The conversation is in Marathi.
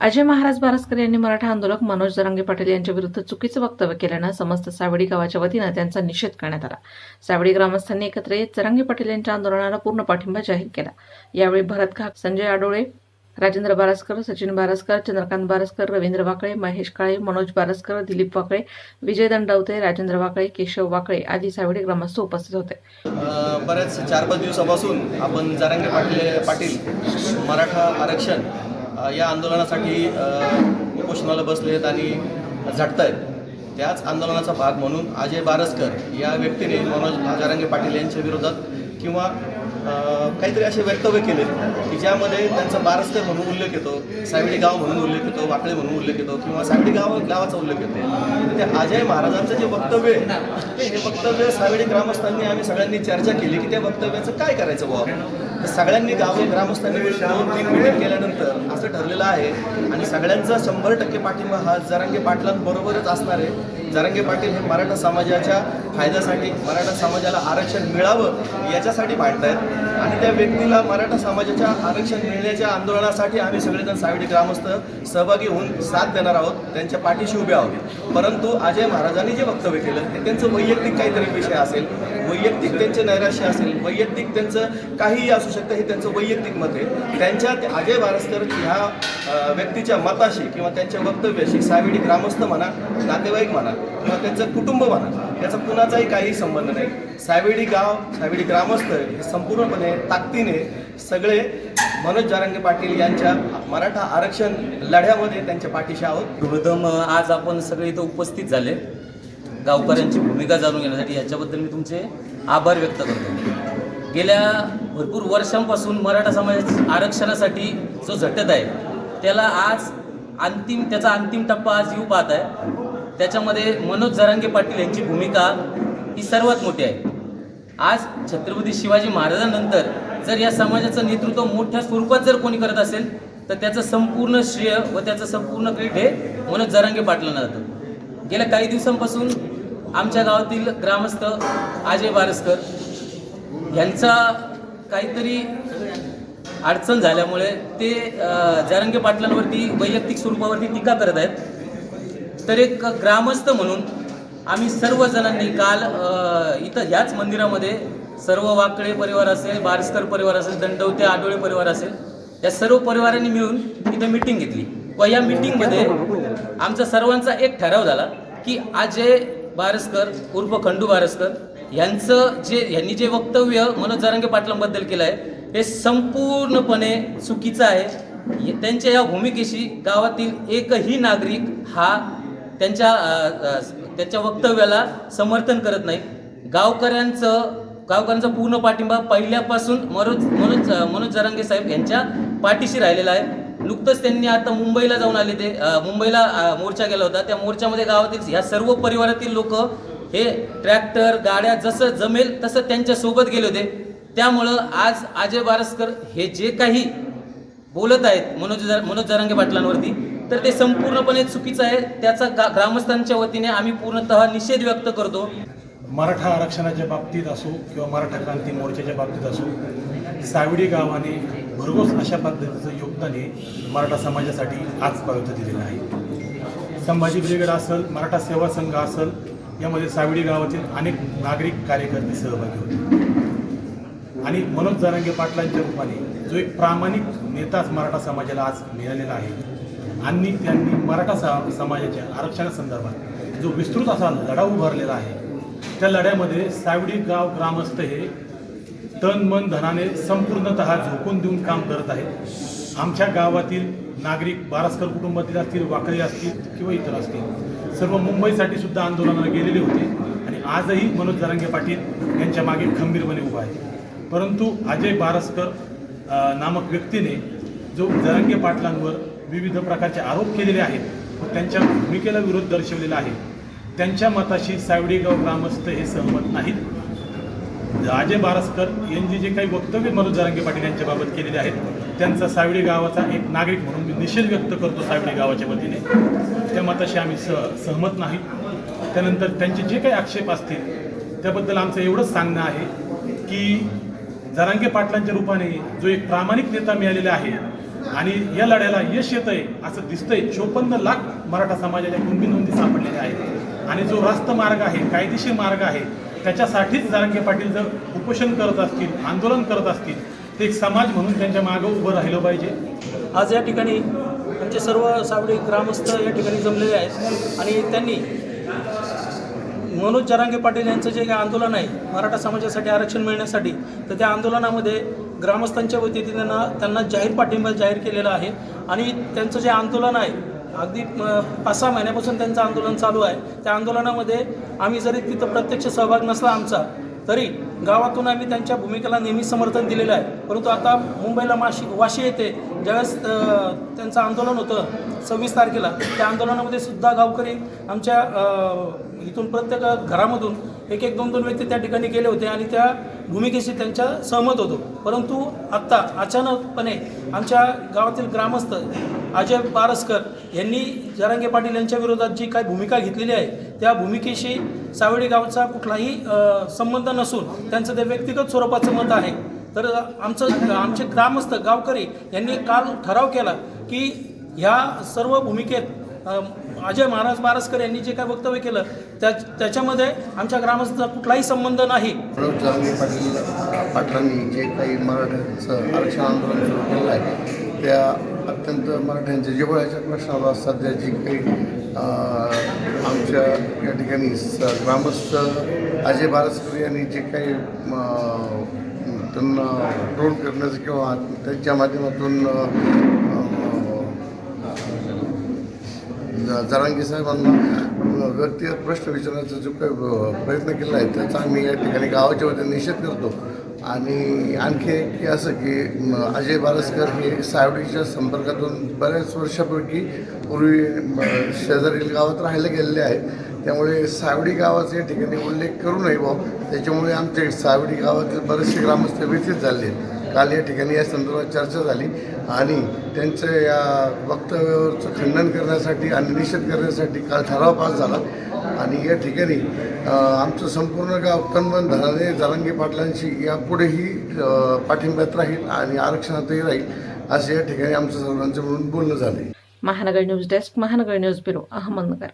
अजय महाराज बारसकर यांनी मराठा आंदोलक मनोज जरांगे पाटील यांच्या विरुद्ध चुकीचं वक्तव्य केल्यानं समस्त सावडी गावाच्या वतीनं त्यांचा निषेध करण्यात आला. सावडी ग्रामस्थांनी एकत्र येत जरांगे पाटील यांच्या आंदोलनाला पूर्ण पाठिंबा जाहीर केला. यावेळी भरत घाक संजय आडोळे राजेंद्र बारसकर सचिन बारसकर चंद्रकांत बारसकर रवींद्र वाकळे महेश काळे मनोज बारसकर दिलीप वाकळे विजय दंडावते राजेंद्र वाकळे केशव वाकळे आदी सावडी ग्रामस्थ उपस्थित होते. बऱ्याच चार पाच दिवसापासून आपण जारंगे पाटील पाटील मराठा आरक्षण या आंदोलनासाठी उपोषणाला बसले आहेत आणि झटत आहेत त्याच आंदोलनाचा भाग म्हणून अजय बारसकर या व्यक्तीने मनोज जारंगे पाटील यांच्या विरोधात किंवा काहीतरी असे वक्तव्य केले की ज्यामध्ये त्यांचा बारसकर म्हणून उल्लेख येतो सावडी गाव म्हणून उल्लेख येतो वाकळे म्हणून उल्लेख येतो किंवा सावडी गाव गावाचा उल्लेख येतो. ते अजय महाराजांचं जे वक्तव्य आहे ते हे वक्तव्य सावडी ग्रामस्थांनी आम्ही सगळ्यांनी चर्चा केली की त्या वक्तव्याचं काय करायचं बुवा? सगळ्यांनी गाव ग्रामस्थांनी दोन तीन मिटिंग केल्यानंतर असं ठरलेलं आहे आणि सगळ्यांचा शंभर टक्के पाठिंबा हा जरांगे पाटलांबरोबरच असणार आहे. जरांगे पाटील हे मराठा समाजाच्या फायद्यासाठी मराठा समाजाला आरक्षण मिळावं याच्यासाठी भांडतायत. आणि त्या व्यक्तीला मराठा समाजाच्या आरक्षण मिळण्याच्या आंदोलनासाठी आम्ही सगळेजण सावडी ग्रामस्थ सहभागी होऊन साथ देणार आहोत. त्यांच्या पाठीशी उभे आहोत. परंतु अजय महाराजांनी जे वक्तव्य केलं ते त्यांचं वैयक्तिक काहीतरी विषय असेल. वैयक्तिक त्यांचे नैराश्य असेल वैयक्तिक त्यांचं काहीही असू शकतं हे त्यांचं वैयक्तिक मत आहे. त्यांच्या ते अजय बारसकर ह्या व्यक्तीच्या मताशी किंवा त्यांच्या वक्तव्याशी सावेडी ग्रामस्थ म्हणा नातेवाईक म्हणा किंवा त्यांचं कुटुंब म्हणा याचा कुणाचाही काही संबंध नाही. सावेडी गाव सावेडी ग्रामस्थ हे संपूर्णपणे ताकदीने सगळे मनोज जारंगे पाटील यांच्या मराठा आरक्षण लढ्यामध्ये त्यांच्या पाठीशी आहोत. प्रथम आज आपण सगळे इथं उपस्थित झाले. गावकऱ्यांची भूमिका जाणून घेण्यासाठी याच्याबद्दल मी तुमचे आभार व्यक्त करतो. गेल्या भरपूर वर्षांपासून मराठा समाज आरक्षणासाठी जो झटत आहे त्याला आज अंतिम त्याचा अंतिम टप्पा आज येऊ पाहत आहे. त्याच्यामध्ये मनोज जरांगे पाटील यांची भूमिका ही सर्वात मोठी आहे. आज छत्रपती शिवाजी महाराजांनंतर जर या समाजाचं नेतृत्व मोठ्या स्वरूपात जर कोणी करत असेल तर त्याचं संपूर्ण श्रेय व त्याचं संपूर्ण क्रेडिट हे मनोज जरांगे पाटलांना जातं. गेल्या काही दिवसांपासून आमच्या गावातील ग्रामस्थ अजय बारसकर यांचा काहीतरी अडचण झाल्यामुळे ते जारंगे पाटलांवरती वैयक्तिक स्वरूपावरती टीका करत आहेत. तर एक ग्रामस्थ म्हणून आम्ही सर्वजणांनी काल इथं ह्याच मंदिरामध्ये सर्व वाकळे परिवार असेल बारसकर परिवार असेल दंडवते आडोळे परिवार असेल या सर्व परिवारांनी मिळून इथं मिटिंग घेतली. व या मिटिंगमध्ये आमचा सर्वांचा एक ठराव झाला की अजय बारसकर उर्फ खंडू बारसकर यांचं जे यांनी जे वक्तव्य मनोज जारंगे पाटलांबद्दल केलं आहे हे संपूर्णपणे चुकीचं आहे. त्यांच्या या भूमिकेशी गावातील एकही नागरिक हा त्यांच्या त्यांच्या वक्तव्याला समर्थन करत नाही. गावकऱ्यांचं गावकऱ्यांचा पूर्ण पाठिंबा पहिल्यापासून मनोज मनोज मनोज जरंगे साहेब यांच्या पाठीशी राहिलेला आहे. नुकतंच त्यांनी आता मुंबईला जाऊन आले ते. मुंबईला मोर्चा गेला होता. त्या मोर्चामध्ये गावातील ह्या सर्व परिवारातील लोक हे ट्रॅक्टर गाड्या जसं जमेल तसं त्यांच्यासोबत गेले होते. त्यामुळं आज अजय बारसकर हे जे काही बोलत आहेत मनोज जर- मनोज जरांगे पाटलांवरती तर ते संपूर्णपणे चुकीचं आहे. त्याचा गा- ग्रामस्थांच्या वतीने आम्ही पूर्णतः निषेध व्यक्त करतो. मराठा आरक्षणाच्या बाबतीत असो किंवा मराठा क्रांती मोर्चाच्या बाबतीत असो सावडी गावाने भरघोस अशा पद्धतीचं योगदान हे मराठा समाजासाठी आजपर्यंत दिलेलं आहे. संभाजी ब्रिगेड असेल मराठा सेवा संघ असेल यामध्ये सावडी गावातील अनेक नागरिक कार्यकर्ते सहभागी होते. आणि मनोज जारंगे पाटलांच्या रूपाने जो एक प्रामाणिक नेताच मराठा समाजाला आज मिळालेला आहे आणि त्यांनी मराठा सा- समाजाच्या आरक्षणासंदर्भात जो विस्तृत असा लढा उभारलेला आहे त्या लढ्यामध्ये सावडी गाव ग्रामस्थ हे तन मन धनाने संपूर्णतः झोकून देऊन काम करत आहेत. आमच्या गावातील नागरिक बारसकर कुटुंबातील असतील वाकळे असतील किंवा इतर असतील सर्व मुंबईसाठी सुद्धा आंदोलनाला गेलेले होते आणि आजही मनोज जरांगे पाटील यांच्या मागे खंबीरपणे उभा आहे. परंतु अजय बारसकर नामक व्यक्तीने जो जरांगे पाटलांवर विविध प्रकारचे आरोप केलेले आहेत व त्यांच्या भूमिकेला विरोध दर्शवलेला आहे. त्यांच्या मताशी सावडेगाव ग्रामस्थ हे सहमत नाहीत. अजय बारसकर यांनी जे काही वक्तव्य मनोज जारंगे पाटील यांच्याबाबत केलेले आहेत त्यांचा सावडी गावाचा एक नागरिक म्हणून मी निषेध व्यक्त करतो सावडी गावाच्या वतीने. त्या मताशी आम्ही सह सहमत नाही. त्यानंतर त्यांचे जे काही आक्षेप असतील त्याबद्दल आमचं एवढंच सांगणं आहे की जरांगे पाटलांच्या रूपाने जो एक प्रामाणिक नेता मिळालेला आहे आणि या लढ्याला यश येत आहे असं दिसतंय चोपन्न लाख मराठा समाजाच्या गुंबी नोंदी सापडलेल्या आहेत. आणि जो रास्त मार्ग आहे कायदेशीर मार्ग आहे त्याच्यासाठीच जारंगे पाटील जर उपोषण करत असतील आंदोलन करत असतील ते एक समाज म्हणून त्यांच्या मागं उभं राहिलं पाहिजे. आज या ठिकाणी आमचे सर्व सावडी ग्रामस्थ या ठिकाणी जमलेले आहेत आणि त्यांनी मनोज जरांगे पाटील यांचं जे काही आंदोलन आहे मराठा समाजासाठी आरक्षण मिळण्यासाठी तर त्या आंदोलनामध्ये ग्रामस्थांच्या वतीने त्यांना त्यांना जाहीर पाठिंबा जाहीर केलेला आहे. आणि त्यांचं जे आंदोलन आहे अगदी पाच सहा महिन्यापासून त्यांचं आंदोलन चालू आहे. त्या आंदोलनामध्ये आम्ही जरी तिथं प्रत्यक्ष सहभाग नसला आमचा तरी गावातून आम्ही त्यांच्या भूमिकेला नेहमी समर्थन दिलेलं आहे. परंतु आता मुंबईला माशी वाशी येथे ज्यावेळेस त्यांचं आंदोलन होतं सव्वीस तारखेला त्या आंदोलनामध्ये सुद्धा गावकरी आमच्या इथून प्रत्येक घरामधून एक एक दोन दोन व्यक्ती त्या ठिकाणी गेले होते आणि त्या भूमिकेशी त्यांच्या सहमत होतो. परंतु आत्ता अचानकपणे आमच्या गावातील ग्रामस्थ अजय पारसकर यांनी जरांगे पाटील यांच्या विरोधात जी काही भूमिका घेतलेली आहे त्या भूमिकेशी सावळी गावचा कुठलाही संबंध नसून त्यांचं ते व्यक्तिगत स्वरूपाचं मत आहे. तर आमचं आमचे ग्रामस्थ गावकरी यांनी काल ठराव केला की ह्या सर्व भूमिकेत अजय महाराज बारसकर यांनी जे काय वक्तव्य केलं त्या त्याच्यामध्ये आमच्या ग्रामस्थांचा कुठलाही संबंध नाही. पाटील पाटलांनी जे काही मराठ्यांचं आरक्षण आंदोलन सुरू केलं आहे त्या अत्यंत मराठ्यांच्या जिव्हाळ्याच्या प्रश्नाला सध्या जी काही आमच्या या ठिकाणी स ग्रामस्थ अजय बारसकर यांनी जे काही त्यांना ट्रोल करण्याचं किंवा त्यांच्या माध्यमातून जरांगी साहेबांना व्यक्तिगत प्रश्न विचारण्याचा जो काही प्रयत्न केला आहे त्याचा आम्ही या ठिकाणी गावाच्या वतीने निषेध करतो. आणि आणखी एक की असं की अजय बारसकर हे सावडीच्या संपर्कातून बऱ्याच वर्षापैकी पूर्वी शेजारील गावात राहायला गेलेले आहेत. त्यामुळे सावडी गावाचा या ठिकाणी उल्लेख करू नये भाऊ त्याच्यामुळे आमचे सावडी गावातील बरेचसे ग्रामस्थ व्यथित झाले आहेत. काल या ठिकाणी या संदर्भात चर्चा झाली. आणि त्यांचं या वक्तव्यावरचं खंडन करण्यासाठी आणि निषेध करण्यासाठी काल ठराव पास झाला. आणि या ठिकाणी आमचं संपूर्ण गाव तनमन धनाने जरांगी पाटलांशी यापुढेही पाठिंब्यात राहील आणि आरक्षणातही राहील असं या ठिकाणी आमचं सर्वांचं म्हणून बोलणं झालं Mahanagar news desk Mahanagar news bureau Ahmednagar.